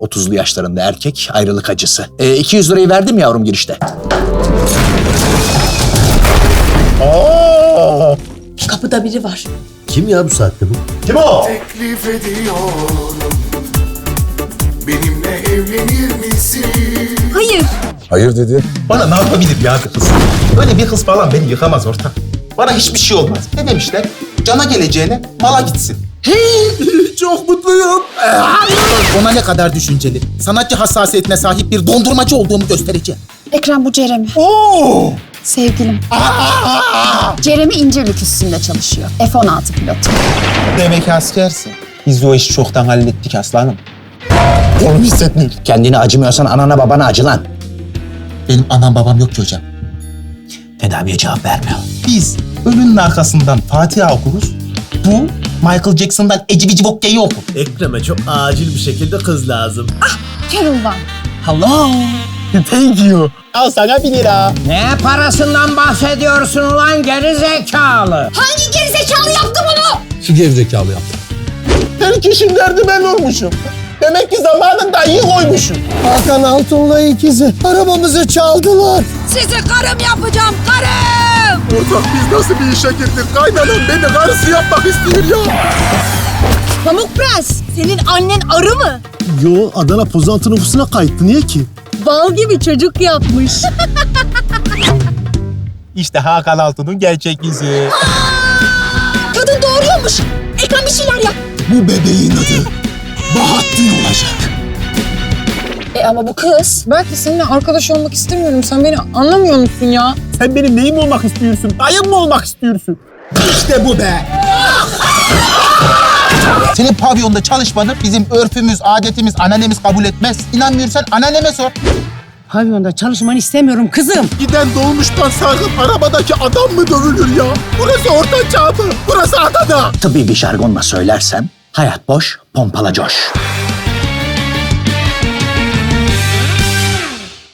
30'lu yaşlarında erkek, ayrılık acısı. E, 200 lirayı verdim yavrum girişte. Oo! Kapıda biri var. Kim ya bu saatte bu? Kim o? Teklif ediyorum Benimle evlenir misin? Hayır. Hayır dedi. Bana ne yapabilir ya bir kız? Böyle bir kız falan beni yıkamaz orta. Bana hiçbir şey olmaz. Ne demişler? Cana geleceğine mala gitsin. Çok mutluyum. Ona ne kadar düşünceli. Sanatçı hassasiyetine sahip bir dondurmacı olduğumu göstereceğim. Ekrem bu Jeremy. Oo! Sevgilim. Jeremy İncirlik üstünde çalışıyor. F-16 pilotu. Demek askersin. Biz o işi çoktan hallettik aslanım. Oğlum hissetmiyor. Kendini acımıyorsan anana babana acı lan. Benim anam babam yok ki hocam. Tedaviye cevap vermiyor. Biz ölünün arkasından Fatiha okuruz. Bu Michael Jackson'dan Eci Bici Bokke'yi okur. Ekrem'e çok acil bir şekilde kız lazım. Carol Van. Hello. Thank you. Al sana bir lira. Ne parasından bahsediyorsun ulan geri zekalı? Hangi gerizekalı yaptı bunu? Şu gerizekalı yaptı. Her kişinin derdi ben olmuşum. Demek ki zamanında iyi koymuşum. Hakan Altun'la ikizi arabamızı çaldılar. Sizi karım yapacağım karım. Ortak biz nasıl bir işe girdik? Kaynanan beni karısı yapmak istiyor ya. Pamuk Prens. Senin annen arı mı? Yo Adana pozantı nüfusuna kayıttı. Niye ki? Bal gibi çocuk yapmış. İşte Hakan Altun'un gerçek yüzü. Kadın doğuruyormuş. Ekrem bir şeyler yap. Bu bebeğin adı. E ama bu kız. Belki seninle arkadaş olmak istemiyorum. Sen beni anlamıyor musun ya? Sen benim neyim olmak istiyorsun? Dayım mı olmak istiyorsun? İşte bu be. Senin pavyonda çalışmanı bizim örfümüz, adetimiz, ananemiz kabul etmez. İnanmıyorsan ananeme sor. Pavyonda çalışmanı istemiyorum kızım. Giden dolmuştan sarkıp arabadaki adam mı dövülür ya? Burası orta çağ mı? Burası Adana. Tıbbi bir jargonla söylersem hayat boş, pompala coş.